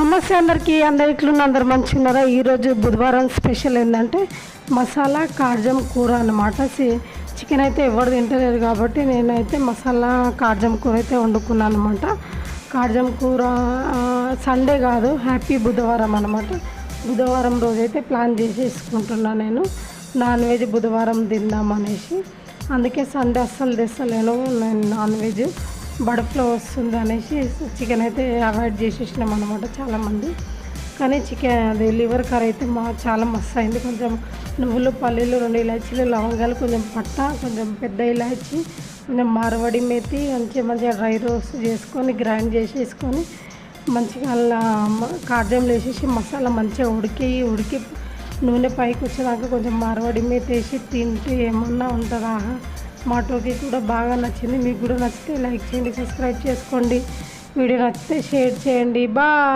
నమస్తే అందరికీ అందరు ఇట్లున్న అందరు మంచిగా ఈరోజు బుధవారం స్పెషల్ ఏంటంటే మసాలా కాజం కూర అనమాట చికెన్ అయితే ఎవరు తింటలేరు కాబట్టి నేనైతే మసాలా కాజం కూర అయితే వండుకున్నాను అనమాట కాజం కూర సండే కాదు హ్యాపీ బుధవారం అనమాట బుధవారం రోజైతే ప్లాన్ చేసేసుకుంటున్నాను నేను. నాన్ వెజ్ బుధవారం తిందాం అనేసి అందుకే సండే అస్సలు తెస్తలేను నేను నాన్ వెజ్. బడుపులో వస్తుంది అనేసి చికెన్ అయితే అవాయిడ్ చేసేసినాం అనమాట చాలామంది. కానీ చికెన్ అది లివర్ కర్రీ అయితే మా చాలా మస్తు అయింది. కొంచెం నువ్వులు పల్లీలు రెండు ఇలాచీలు లవంగాలు కొంచెం పట్ట కొంచెం పెద్ద ఇలాచి కొంచెం మార్వడి మెత్తి మంచిగా మంచిగా డ్రై రోస్ట్ చేసుకొని గ్రైండ్ చేసేసుకొని మంచిగా అలా కాజంలో వేసేసి మసాలా మంచిగా ఉడికి ఉడికి నూనె పైకి వచ్చేదాకా కొంచెం మార్వడి మీద వేసి తింటే ఏమన్నా ఉంటుందా? మా టోకి కూడా బాగా నచ్చింది. మీకు కూడా నచ్చితే లైక్ చేయండి సబ్స్క్రైబ్ చేసుకోండి. వీడియో నచ్చితే షేర్ చేయండి. బాయ్!